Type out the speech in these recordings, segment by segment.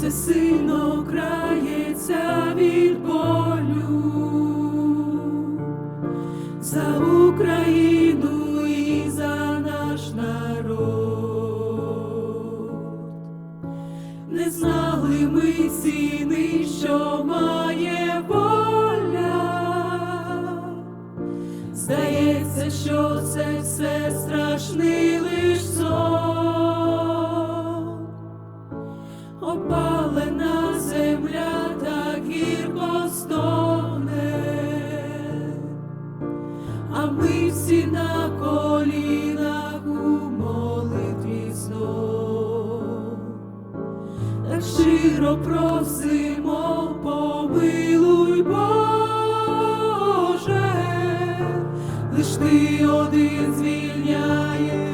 серце сильно крається від болю а ми всі на колінах у молитві знов. Так щиро просимо, помилуй Боже, лиш ти один звільняєш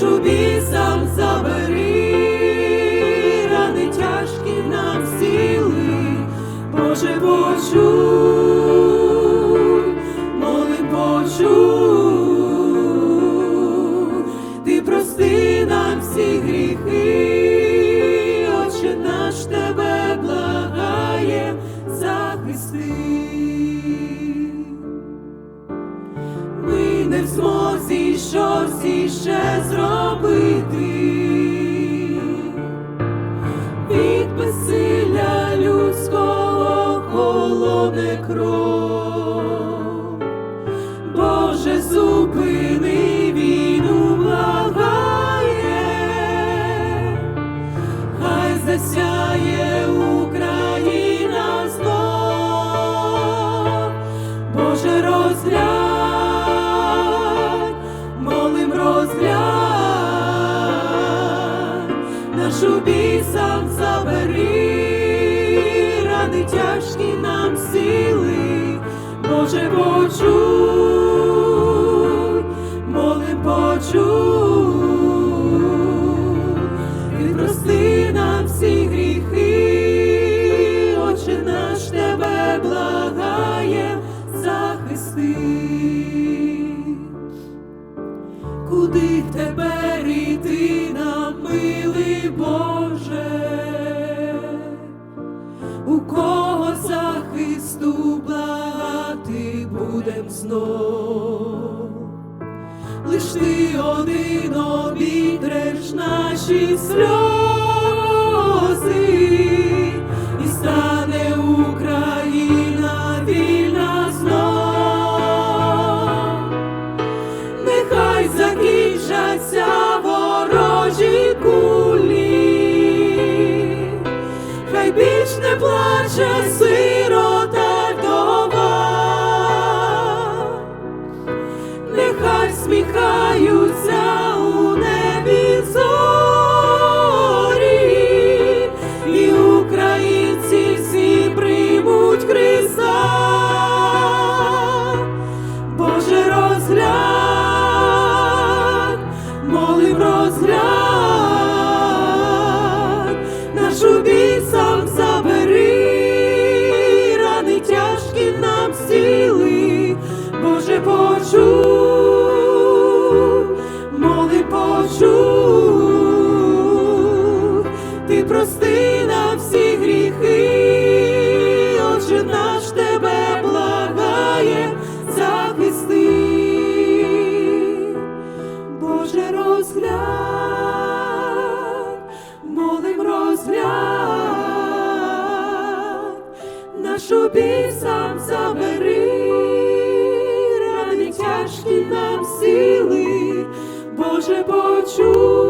нашу бісам забери, рани тяжкі нам сіли, Боже, почуй, змозі щось іще зробити. Від безсилля людського холоне кров. Боже, зупини війну, благає, хай засяє Україна знов. Боже, бісам забери, рани тяжкі нам сили, Боже, почуй, молим почуй, ти прости нам всі гріхи, Отче наш тебе благає, захисти. Знов? Лиш ти один обітреш наші сльози, ти прости нам всі гріхи, Отче наш тебе благає, захисти, Боже, розглянь, молим розглянь, нашу біль сам забери, рани тяжкі нам сіли, Боже, почуй.